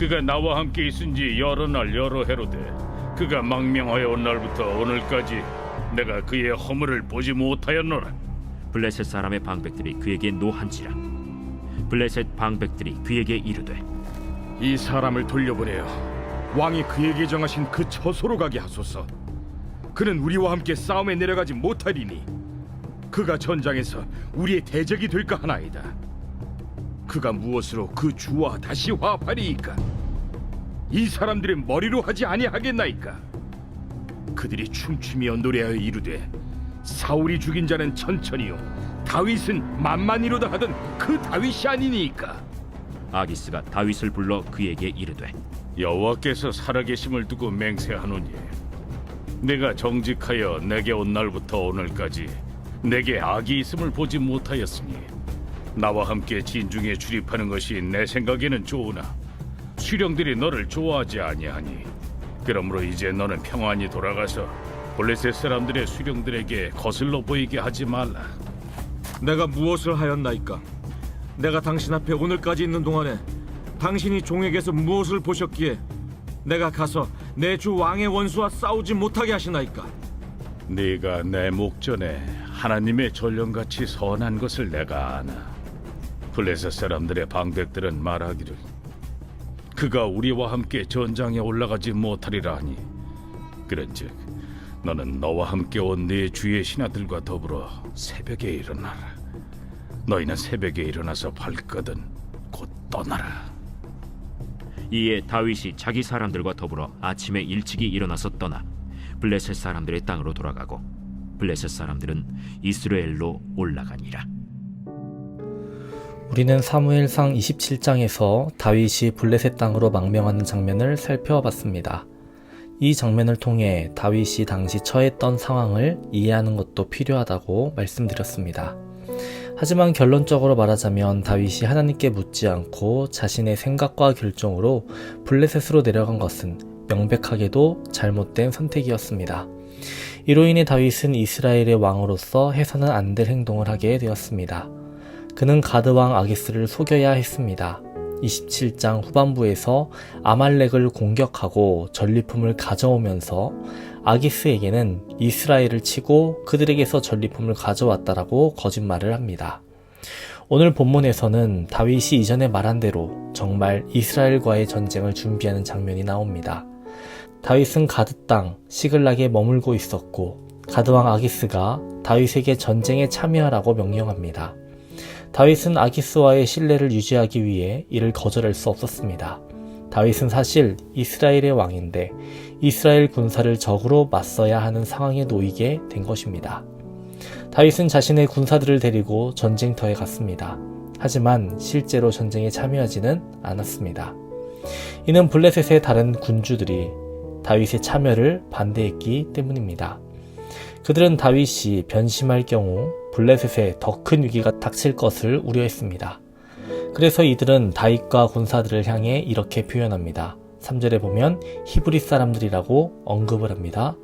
그가 나와 함께 있은 지 여러 날 여러 해로되 그가 망명하여 온 날부터 오늘까지 내가 그의 허물을 보지 못하였노라. 블레셋 사람의 방백들이 그에게 노한지라 블레셋 방백들이 그에게 이르되 이 사람을 돌려보내어 왕이 그에게 정하신 그 처소로 가게 하소서. 그는 우리와 함께 싸움에 내려가지 못하리니 그가 전장에서 우리의 대적이 될까 하나이다. 그가 무엇으로 그 주와 다시 화합하리이까? 이 사람들의 머리로 하지 아니하겠나이까? 그들이 춤추며 노래하여 이르되 사울이 죽인 자는 천천히요 다윗은 만만이로다 하던 그 다윗이 아니니까. 아기스가 다윗을 불러 그에게 이르되 여호와께서 살아계심을 두고 맹세하노니 내가 정직하여 내게 온 날부터 오늘까지 내게 악이 있음을 보지 못하였으니 나와 함께 진중에 출입하는 것이 내 생각에는 좋으나 수령들이 너를 좋아하지 아니하니 그러므로 이제 너는 평안히 돌아가서 블레셋 사람들의 수령들에게 거슬러 보이게 하지 말라 내가 무엇을 하였나이까? 내가 당신 앞에 오늘까지 있는 동안에 당신이 종에게서 무엇을 보셨기에 내가 가서 내 주 왕의 원수와 싸우지 못하게 하시나이까? 네가 내 목전에 하나님의 전령같이 선한 것을 내가 아나. 블레셋 사람들의 방백들은 말하기를 그가 우리와 함께 전장에 올라가지 못하리라 하니 그런즉 너는 너와 함께 온 네 주의 신하들과 더불어 새벽에 일어나라. 너희는 새벽에 일어나서 발거든 곧 떠나라. 이에 다윗이 자기 사람들과 더불어 아침에 일찍이 일어나서 떠나 블레셋 사람들의 땅으로 돌아가고 블레셋 사람들은 이스라엘로 올라가니라. 우리는 사무엘상 27장에서 다윗이 블레셋 땅으로 망명하는 장면을 살펴봤습니다. 이 장면을 통해 다윗이 당시 처했던 상황을 이해하는 것도 필요하다고 말씀드렸습니다. 하지만 결론적으로 말하자면 다윗이 하나님께 묻지 않고 자신의 생각과 결정으로 블레셋으로 내려간 것은 명백하게도 잘못된 선택이었습니다. 이로 인해 다윗은 이스라엘의 왕으로서 해서는 안 될 행동을 하게 되었습니다. 그는 가드왕 아기스를 속여야 했습니다. 27장 후반부에서 아말렉을 공격하고 전리품을 가져오면서 아기스에게는 이스라엘을 치고 그들에게서 전리품을 가져왔다라고 거짓말을 합니다. 오늘 본문에서는 다윗이 이전에 말한 대로 정말 이스라엘과의 전쟁을 준비하는 장면이 나옵니다. 다윗은 가드 땅 시글락에 머물고 있었고 가드왕 아기스가 다윗에게 전쟁에 참여하라고 명령합니다. 다윗은 아기스와의 신뢰를 유지하기 위해 이를 거절할 수 없었습니다. 다윗은 사실 이스라엘의 왕인데 이스라엘 군사를 적으로 맞서야 하는 상황에 놓이게 된 것입니다. 다윗은 자신의 군사들을 데리고 전쟁터에 갔습니다. 하지만 실제로 전쟁에 참여하지는 않았습니다. 이는 블레셋의 다른 군주들이 다윗의 참여를 반대했기 때문입니다. 그들은 다윗이 변심할 경우 블레셋에 더 큰 위기가 닥칠 것을 우려했습니다. 그래서 이들은 다윗과 군사들을 향해 이렇게 표현합니다. 3절에 보면 히브리 사람들이라고 언급을 합니다.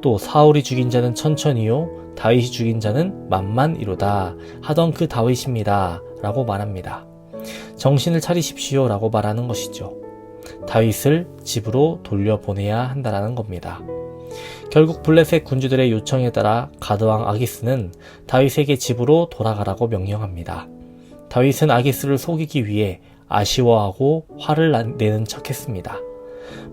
또 사울이 죽인 자는 천천히요 다윗이 죽인 자는 만만이로다 하던 그 다윗입니다 라고 말합니다. 정신을 차리십시오 라고 말하는 것이죠. 다윗을 집으로 돌려보내야 한다라는 겁니다. 결국 블레셋 군주들의 요청에 따라 가드왕 아기스는 다윗에게 집으로 돌아가라고 명령합니다. 다윗은 아기스를 속이기 위해 아쉬워하고 화를 내는 척했습니다.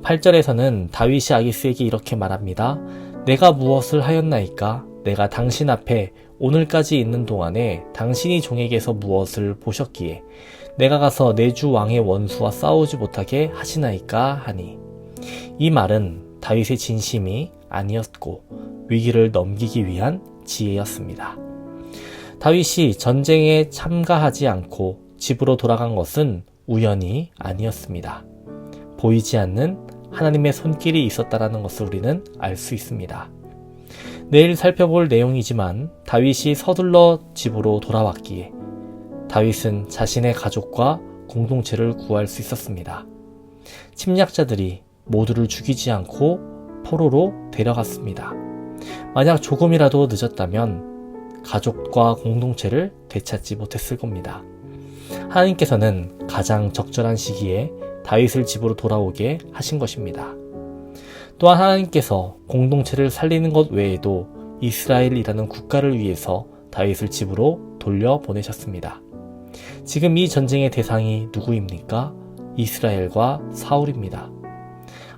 8절에서는 다윗이 아기스에게 이렇게 말합니다. 내가 무엇을 하였나이까? 내가 당신 앞에 오늘까지 있는 동안에 당신이 종에게서 무엇을 보셨기에 내가 가서 내 주 왕의 원수와 싸우지 못하게 하시나이까 하니 이 말은 다윗의 진심이 아니었고 위기를 넘기기 위한 지혜였습니다. 다윗이 전쟁에 참가하지 않고 집으로 돌아간 것은 우연이 아니었습니다. 보이지 않는 하나님의 손길이 있었다라는 것을 우리는 알 수 있습니다. 내일 살펴볼 내용이지만 다윗이 서둘러 집으로 돌아왔기에 다윗은 자신의 가족과 공동체를 구할 수 있었습니다. 침략자들이 모두를 죽이지 않고 포로로 데려갔습니다. 만약 조금이라도 늦었다면 가족과 공동체를 되찾지 못했을 겁니다. 하나님께서는 가장 적절한 시기에 다윗을 집으로 돌아오게 하신 것입니다. 또한 하나님께서 공동체를 살리는 것 외에도 이스라엘이라는 국가를 위해서 다윗을 집으로 돌려 보내셨습니다. 지금 이 전쟁의 대상이 누구입니까? 이스라엘과 사울입니다.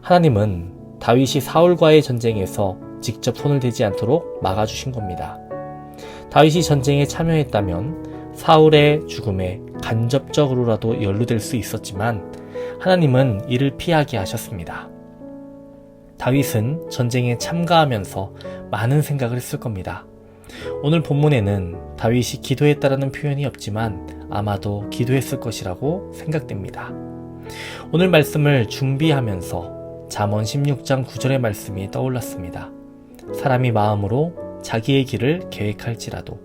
하나님은 다윗이 사울과의 전쟁에서 직접 손을 대지 않도록 막아주신 겁니다. 다윗이 전쟁에 참여했다면 사울의 죽음에 간접적으로라도 연루될 수 있었지만 하나님은 이를 피하게 하셨습니다. 다윗은 전쟁에 참가하면서 많은 생각을 했을 겁니다. 오늘 본문에는 다윗이 기도했다라는 표현이 없지만 아마도 기도했을 것이라고 생각됩니다. 오늘 말씀을 준비하면서 잠언 16장 9절의 말씀이 떠올랐습니다. 사람이 마음으로 자기의 길을 계획할지라도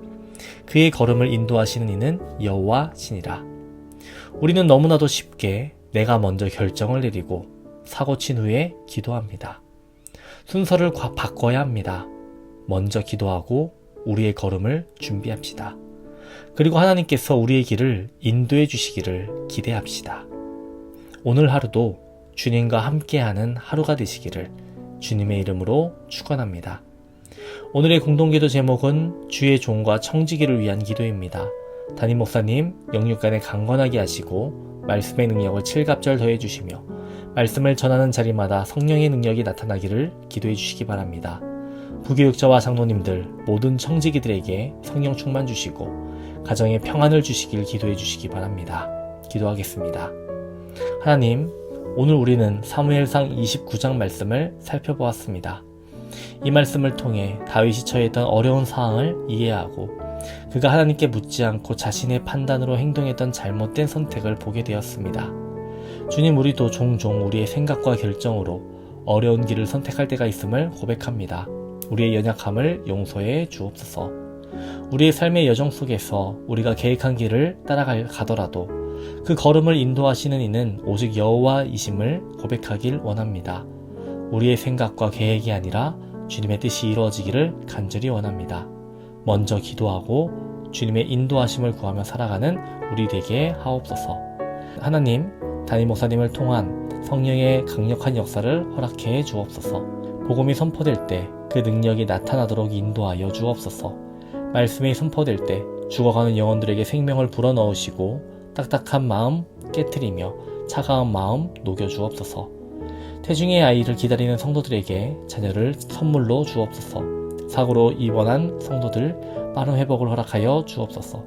그의 걸음을 인도하시는 이는 여호와시니라. 우리는 너무나도 쉽게 내가 먼저 결정을 내리고 사고 친 후에 기도합니다. 순서를 과- 바꿔야 합니다. 먼저 기도하고 우리의 걸음을 준비합시다. 그리고 하나님께서 우리의 길을 인도해 주시기를 기대합시다. 오늘 하루도 주님과 함께하는 하루가 되시기를 주님의 이름으로 축원합니다. 오늘의 공동기도 제목은 주의 종과 청지기를 위한 기도입니다. 담임 목사님 영육간에 강건하게 하시고 말씀의 능력을 칠갑절 더해 주시며 말씀을 전하는 자리마다 성령의 능력이 나타나기를 기도해 주시기 바랍니다. 부교육자와 장로님들 모든 청지기들에게 성령 충만 주시고 가정에 평안을 주시길 기도해 주시기 바랍니다. 기도하겠습니다. 하나님, 오늘 우리는 사무엘상 29장 말씀을 살펴보았습니다. 이 말씀을 통해 다윗이 처했던 어려운 상황을 이해하고 그가 하나님께 묻지 않고 자신의 판단으로 행동했던 잘못된 선택을 보게 되었습니다. 주님, 우리도 종종 우리의 생각과 결정으로 어려운 길을 선택할 때가 있음을 고백합니다. 우리의 연약함을 용서해 주옵소서. 우리의 삶의 여정 속에서 우리가 계획한 길을 따라가더라도 그 걸음을 인도하시는 이는 오직 여호와이심을 고백하길 원합니다. 우리의 생각과 계획이 아니라 주님의 뜻이 이루어지기를 간절히 원합니다. 먼저 기도하고 주님의 인도하심을 구하며 살아가는 우리 되게 하옵소서. 하나님, 담임 목사님을 통한 성령의 강력한 역사를 허락해 주옵소서. 복음이 선포될 때 그 능력이 나타나도록 인도하여 주옵소서. 말씀이 선포될 때 죽어가는 영혼들에게 생명을 불어넣으시고 딱딱한 마음 깨트리며 차가운 마음 녹여 주옵소서. 태중의 아이를 기다리는 성도들에게 자녀를 선물로 주옵소서. 사고로 입원한 성도들 빠른 회복을 허락하여 주옵소서.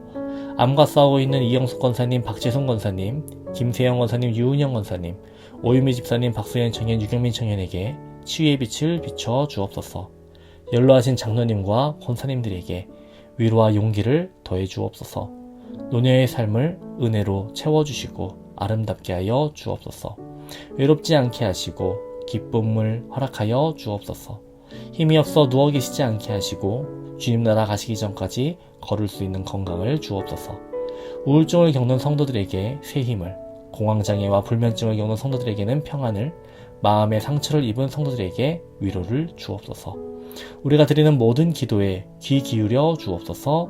암과 싸우고 있는 이영숙 권사님, 박재성 권사님, 김세영 권사님, 유은영 권사님, 오유미 집사님, 박수현 청년, 유경민 청년에게 치유의 빛을 비춰 주옵소서. 연로하신 장로님과 권사님들에게 위로와 용기를 더해 주옵소서. 노녀의 삶을 은혜로 채워주시고 아름답게 하여 주옵소서. 외롭지 않게 하시고 기쁨을 허락하여 주옵소서. 힘이 없어 누워 계시지 않게 하시고 주님 나라 가시기 전까지 걸을 수 있는 건강을 주옵소서. 우울증을 겪는 성도들에게 새 힘을, 공황장애와 불면증을 겪는 성도들에게는 평안을, 마음의 상처를 입은 성도들에게 위로를 주옵소서. 우리가 드리는 모든 기도에 귀 기울여 주옵소서.